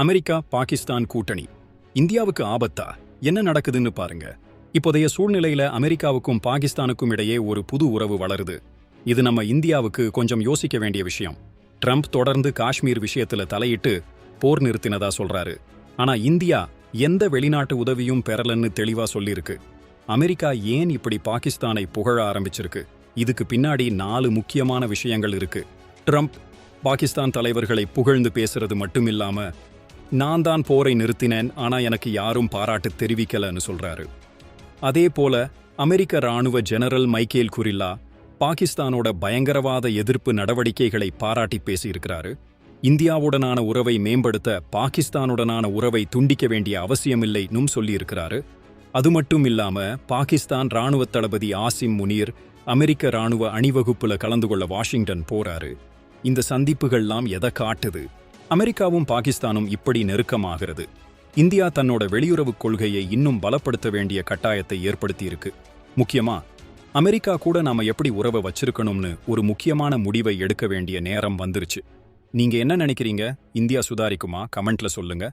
America Pakistan கூட்டணி. இந்தியாவுக்கு ஆபத்தா? என்ன நடக்குதுன்னு பாருங்க. இப்போதைய சூழ்நிலையில அமெரிக்காவுக்கும் பாகிஸ்தானுக்கும் இடையே ஒரு புது உறவு வளருது. இது நம்ம இந்தியாவுக்கு கொஞ்சம் யோசிக்க வேண்டிய விஷயம். ட்ரம்ப் தொடர்ந்து காஷ்மீர் விஷயத்துல தலையிட்டு போர் நிறுத்தினதா சொல்றாரு. ஆனா இந்தியா எந்த வெளிநாட்டு உதவியும் பெறலன்னு தெளிவா சொல்லியிருக்கு. அமெரிக்கா ஏன் இப்படி பாகிஸ்தானை புகழ ஆரம்பிச்சிருக்கு? இதுக்கு பின்னாடி நாலு முக்கியமான விஷயங்கள் இருக்கு. ட்ரம்ப் பாகிஸ்தான் தலைவர்களை புகழ்ந்து பேசுறது மட்டுமில்லாம நான் தான் போரை நிறுத்தினேன் ஆனா எனக்கு யாரும் பாராட்டு தெரிவிக்கலன்னு சொல்றாரு. அதே போல அமெரிக்க ராணுவ ஜெனரல் மைக்கேல் குரில்லா பாகிஸ்தானோட பயங்கரவாத எதிர்ப்பு நடவடிக்கைகளை பாராட்டி பேசியிருக்கிறாரு. இந்தியாவுடனான உறவை மேம்படுத்த பாகிஸ்தானுடனான உறவை துண்டிக்க வேண்டிய அவசியமில்லைன்னும் சொல்லியிருக்கிறாரு. அது மட்டும் இல்லாம பாகிஸ்தான் ராணுவ தளபதி ஆசிம் முனீர் அமெரிக்க ராணுவ அணிவகுப்புல கலந்து கொள்ள வாஷிங்டன் போறாரு. இந்த சந்திப்புகள்லாம் எதை காட்டுது? அமெரிக்காவும் பாகிஸ்தானும் இப்படி நெருக்கமாகிறது. இந்தியா தன்னோட வெளியுறவுக் கொள்கையை இன்னும் பலப்படுத்த வேண்டிய கட்டாயத்தை ஏற்படுத்தியிருக்கு. முக்கியமா அமெரிக்கா கூட நாம எப்படி உறவை வச்சிருக்கணும்னு ஒரு முக்கியமான முடிவை எடுக்க வேண்டிய நேரம் வந்துருச்சு. நீங்க என்ன நினைக்கிறீங்க? இந்தியா சுதாரிக்குமா? கமெண்ட்ல சொல்லுங்க.